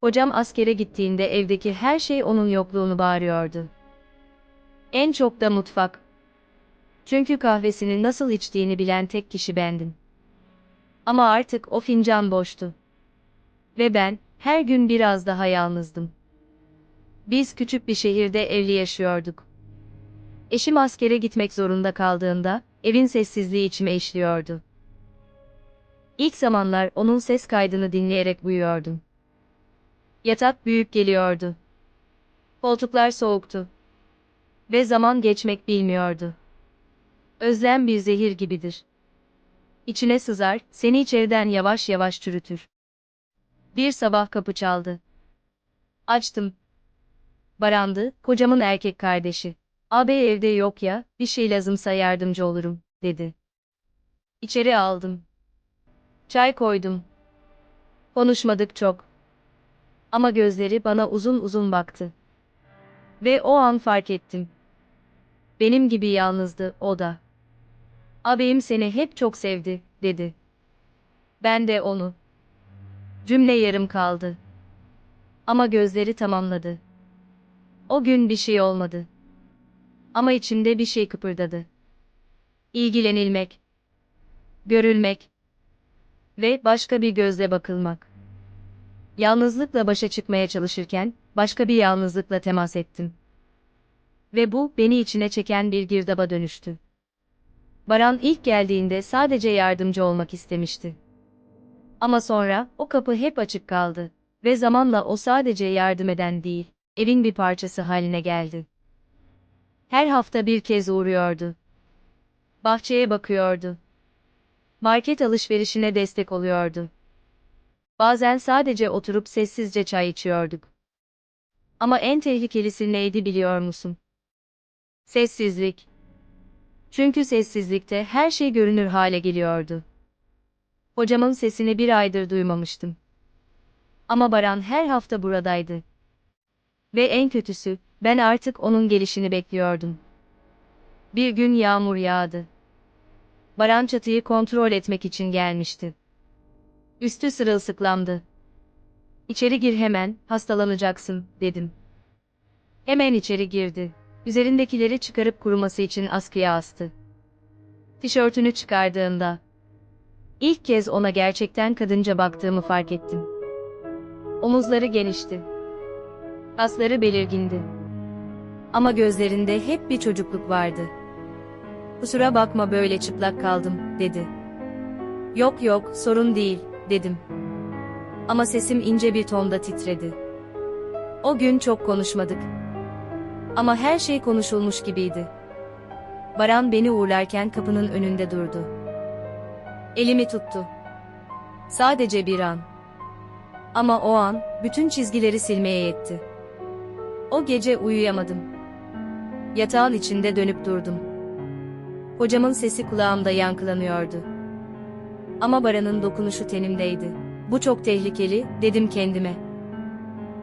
Hocam askere gittiğinde evdeki her şey onun yokluğunu bağırıyordu. En çok da mutfak. Çünkü kahvesini nasıl içtiğini bilen tek kişi bendim. Ama artık o fincan boştu. Ve ben, her gün biraz daha yalnızdım. Biz küçük bir şehirde evli yaşıyorduk. Eşim askere gitmek zorunda kaldığında, evin sessizliği içime işliyordu. İlk zamanlar onun ses kaydını dinleyerek uyuyordum. Yatak büyük geliyordu. Koltuklar soğuktu. Ve zaman geçmek bilmiyordu. Özlem bir zehir gibidir. İçine sızar, seni içeriden yavaş yavaş çürütür. Bir sabah kapı çaldı. Açtım. Barandı, kocamın erkek kardeşi. Ağabey evde yok ya, bir şey lazımsa yardımcı olurum, dedi. İçeri aldım. Çay koydum. Konuşmadık çok. Ama gözleri bana uzun uzun baktı. Ve o an fark ettim. Benim gibi yalnızdı o da. Ağabeyim seni hep çok sevdi, dedi. Ben de onu. Cümle yarım kaldı. Ama gözleri tamamladı. O gün bir şey olmadı. Ama içimde bir şey kıpırdadı. İlgilenilmek, görülmek ve başka bir gözle bakılmak. Yalnızlıkla başa çıkmaya çalışırken başka bir yalnızlıkla temas ettim. Ve bu beni içine çeken bir girdaba dönüştü. Baran ilk geldiğinde sadece yardımcı olmak istemişti. Ama sonra o kapı hep açık kaldı ve zamanla o sadece yardım eden değil, evin bir parçası haline geldi. Her hafta bir kez uğruyordu. Bahçeye bakıyordu. Market alışverişine destek oluyordu. Bazen sadece oturup sessizce çay içiyorduk. Ama en tehlikelisi neydi biliyor musun? Sessizlik. Çünkü sessizlikte her şey görünür hale geliyordu. Hocamın sesini bir aydır duymamıştım. Ama Baran her hafta buradaydı. Ve en kötüsü, ben artık onun gelişini bekliyordum. Bir gün yağmur yağdı. Baran çatıyı kontrol etmek için gelmişti. Üstü sırılsıklamdı. İçeri gir hemen, hastalanacaksın, dedim. Hemen içeri girdi. Üzerindekileri çıkarıp kuruması için askıya astı. Tişörtünü çıkardığında, ilk kez ona gerçekten kadınca baktığımı fark ettim. Omuzları genişti. Kasları belirgindi. Ama gözlerinde hep bir çocukluk vardı. Kusura bakma böyle çıplak kaldım, dedi. Yok yok, sorun değil, dedim. Ama sesim ince bir tonda titredi. O gün çok konuşmadık. Ama her şey konuşulmuş gibiydi. Baran beni uğurlarken kapının önünde durdu. Elimi tuttu. Sadece bir an. Ama o an, bütün çizgileri silmeye yetti. O gece uyuyamadım. Yatağın içinde dönüp durdum. Hocamın sesi kulağımda yankılanıyordu. Ama Baran'ın dokunuşu tenimdeydi. Bu çok tehlikeli, dedim kendime.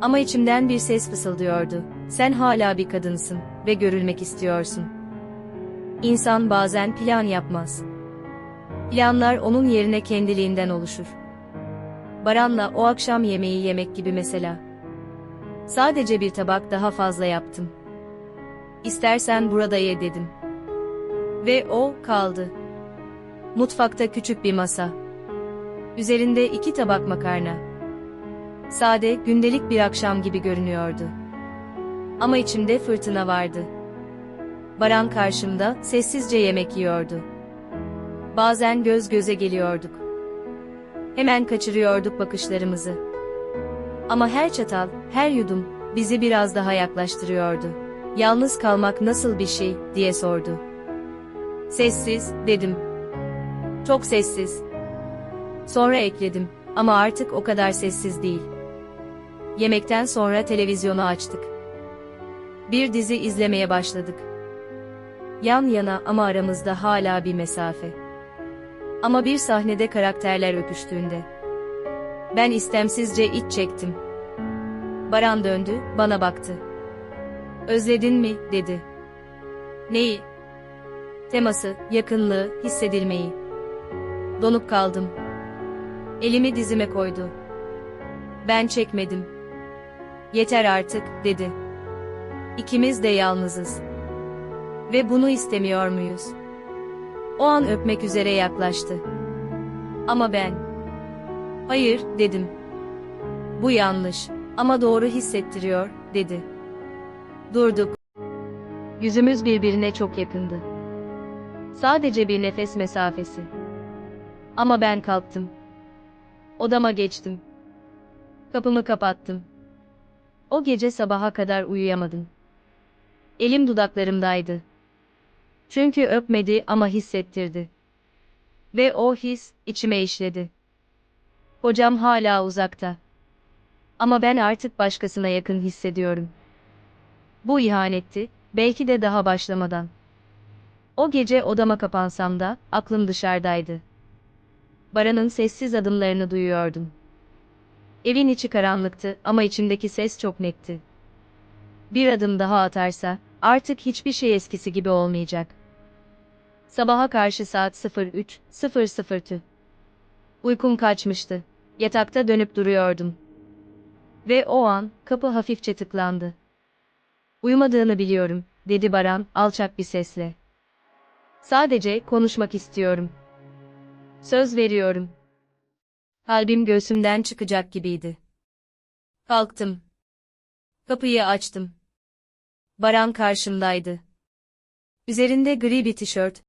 Ama içimden bir ses fısıldıyordu. Sen hala bir kadınsın ve görülmek istiyorsun. İnsan bazen plan yapmaz. Planlar onun yerine kendiliğinden oluşur. Baran'la o akşam yemeği yemek gibi mesela. Sadece bir tabak daha fazla yaptım. İstersen burada ye dedim. Ve o kaldı. Mutfakta küçük bir masa. Üzerinde iki tabak makarna. Sade, gündelik bir akşam gibi görünüyordu. Ama içimde fırtına vardı. Baran karşımda sessizce yemek yiyordu. Bazen göz göze geliyorduk. Hemen kaçırıyorduk bakışlarımızı. Ama her çatal, her yudum bizi biraz daha yaklaştırıyordu. Yalnız kalmak nasıl bir şey diye sordu. Sessiz dedim. Çok sessiz. Sonra ekledim ama artık o kadar sessiz değil. Yemekten sonra televizyonu açtık. Bir dizi izlemeye başladık. Yan yana ama aramızda hala bir mesafe. Ama bir sahnede karakterler öpüştüğünde. Ben istemsizce iç çektim. Baran döndü, bana baktı. Özledin mi, dedi. Neyi? Teması, yakınlığı, hissedilmeyi. Donup kaldım. Elimi dizime koydu. Ben çekmedim. Yeter artık, dedi. İkimiz de yalnızız. Ve bunu istemiyor muyuz? O an öpmek üzere yaklaştı. Ama ben... Hayır, dedim. Bu yanlış. Ama doğru hissettiriyor, dedi. Durduk. Yüzümüz birbirine çok yakındı. Sadece bir nefes mesafesi. Ama ben kalktım. Odama geçtim. Kapımı kapattım. O gece sabaha kadar uyuyamadım. Elim dudaklarımdaydı. Çünkü öpmedi ama hissettirdi. Ve o his içime işledi. Hocam hala uzakta. Ama ben artık başkasına yakın hissediyorum. Bu ihanetti, belki de daha başlamadan. O gece odama kapansam da aklım dışarıdaydı. Baran'ın sessiz adımlarını duyuyordum. Evin içi karanlıktı ama içimdeki ses çok netti. Bir adım daha atarsa artık hiçbir şey eskisi gibi olmayacak. Sabaha karşı saat 03.00'tü. Uykum kaçmıştı. Yatakta dönüp duruyordum. Ve o an kapı hafifçe tıklandı. Uyumadığını biliyorum, dedi Baran alçak bir sesle. Sadece konuşmak istiyorum. Söz veriyorum. Kalbim göğsümden çıkacak gibiydi. Kalktım. Kapıyı açtım. Baran karşımdaydı. Üzerinde gri bir tişört,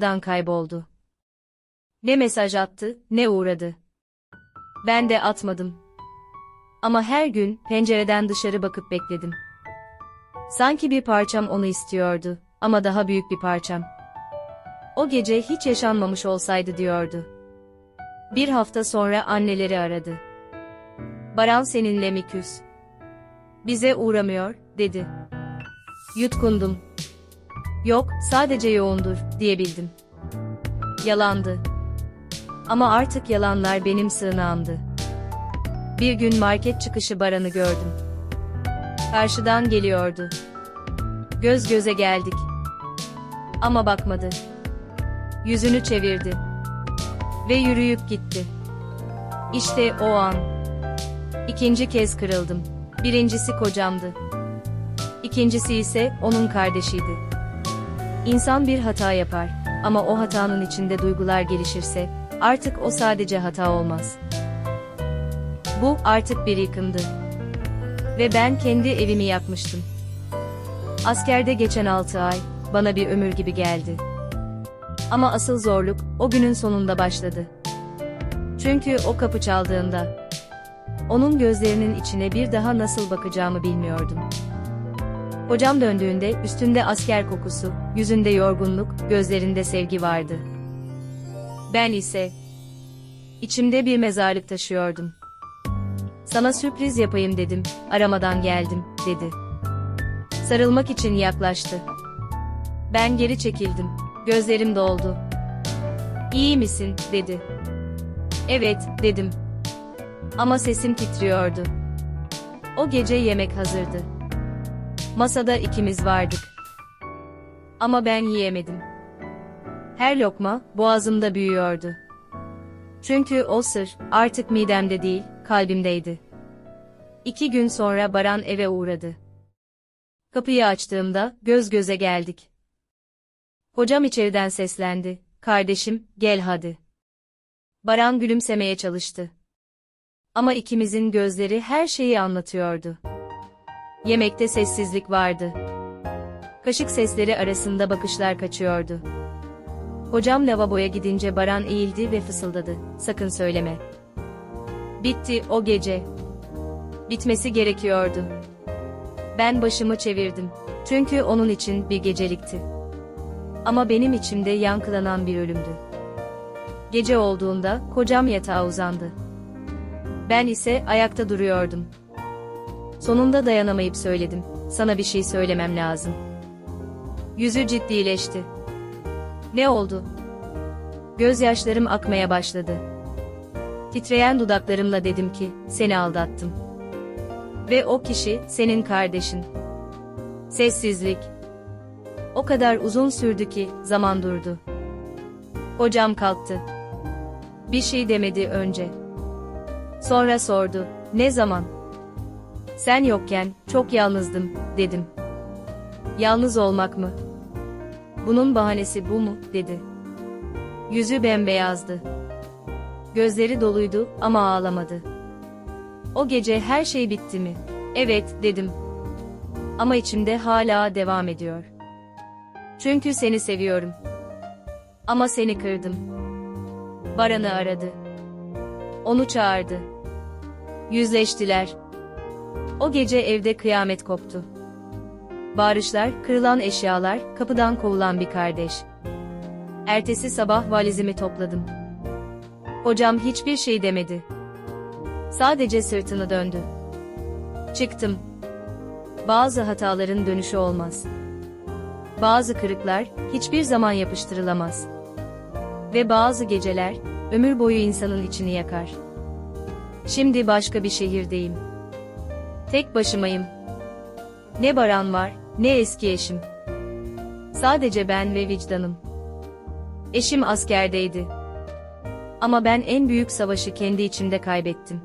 dan kayboldu. Ne mesaj attı, ne uğradı. Ben de atmadım. Ama her gün pencereden dışarı bakıp bekledim. Sanki bir parçam onu istiyordu ama daha büyük bir parçam. O gece hiç yaşanmamış olsaydı diyordu. Bir hafta sonra anneleri aradı. Baran seninle mi küs? Bize uğramıyor, dedi. Yutkundum. Yok, sadece yoğundur, diyebildim. Yalandı. Ama artık yalanlar benim sığınağımdı. Bir gün market çıkışı Baran'ı gördüm. Karşıdan geliyordu. Göz göze geldik. Ama bakmadı. Yüzünü çevirdi. Ve yürüyüp gitti. İşte o an. İkinci kez kırıldım. Birincisi kocamdı. İkincisi ise onun kardeşiydi. İnsan bir hata yapar ama o hatanın içinde duygular gelişirse artık o sadece hata olmaz. Bu artık bir yıkımdı. Ve ben kendi evimi yakmıştım. Askerde geçen 6 ay bana bir ömür gibi geldi. Ama asıl zorluk o günün sonunda başladı. Çünkü o kapı çaldığında onun gözlerinin içine bir daha nasıl bakacağımı bilmiyordum. Hocam döndüğünde üstünde asker kokusu, yüzünde yorgunluk, gözlerinde sevgi vardı. Ben ise içimde bir mezarlık taşıyordum. Sana sürpriz yapayım dedim, aramadan geldim, dedi. Sarılmak için yaklaştı. Ben geri çekildim, gözlerim doldu. İyi misin, dedi. Evet, dedim. Ama sesim titriyordu. O gece yemek hazırdı. Masada ikimiz vardık. Ama ben yiyemedim. Her lokma boğazımda büyüyordu. Çünkü o sır artık midemde değil, kalbimdeydi. İki gün sonra Baran eve uğradı. Kapıyı açtığımda göz göze geldik. Hocam içeriden seslendi. Kardeşim, gel hadi. Baran gülümsemeye çalıştı. Ama ikimizin gözleri her şeyi anlatıyordu. Yemekte sessizlik vardı. Kaşık sesleri arasında bakışlar kaçıyordu. Hocam lavaboya gidince Baran eğildi ve fısıldadı. Sakın söyleme. Bitti o gece. Bitmesi gerekiyordu. Ben başımı çevirdim. Çünkü onun için bir gecelikti. Ama benim içimde yankılanan bir ölümdü. Gece olduğunda kocam yatağa uzandı. Ben ise ayakta duruyordum. Sonunda dayanamayıp söyledim. Sana bir şey söylemem lazım. Yüzü ciddileşti. Ne oldu? Gözyaşlarım akmaya başladı. Titreyen dudaklarımla dedim ki, seni aldattım. Ve o kişi senin kardeşin. Sessizlik. O kadar uzun sürdü ki zaman durdu. Hocam kalktı. Bir şey demedi önce. Sonra sordu, ne zaman? Sen yokken çok yalnızdım, dedim. Yalnız olmak mı? Bunun bahanesi bu mu, dedi. Yüzü bembeyazdı. Gözleri doluydu ama ağlamadı. O gece her şey bitti mi? Evet, dedim. Ama içimde hala devam ediyor. Çünkü seni seviyorum. Ama seni kırdım. Baran'ı aradı. Onu çağırdı. Yüzleştiler. O gece evde kıyamet koptu. Bağırışlar, kırılan eşyalar, kapıdan kovulan bir kardeş. Ertesi sabah valizimi topladım. Hocam hiçbir şey demedi. Sadece sırtını döndü. Çıktım. Bazı hataların dönüşü olmaz. Bazı kırıklar hiçbir zaman yapıştırılamaz. Ve bazı geceler ömür boyu insanın içini yakar. Şimdi başka bir şehirdeyim. Tek başımayım. Ne Baran var, ne eski eşim. Sadece ben ve vicdanım. Eşim askerdeydi. Ama ben en büyük savaşı kendi içimde kaybettim.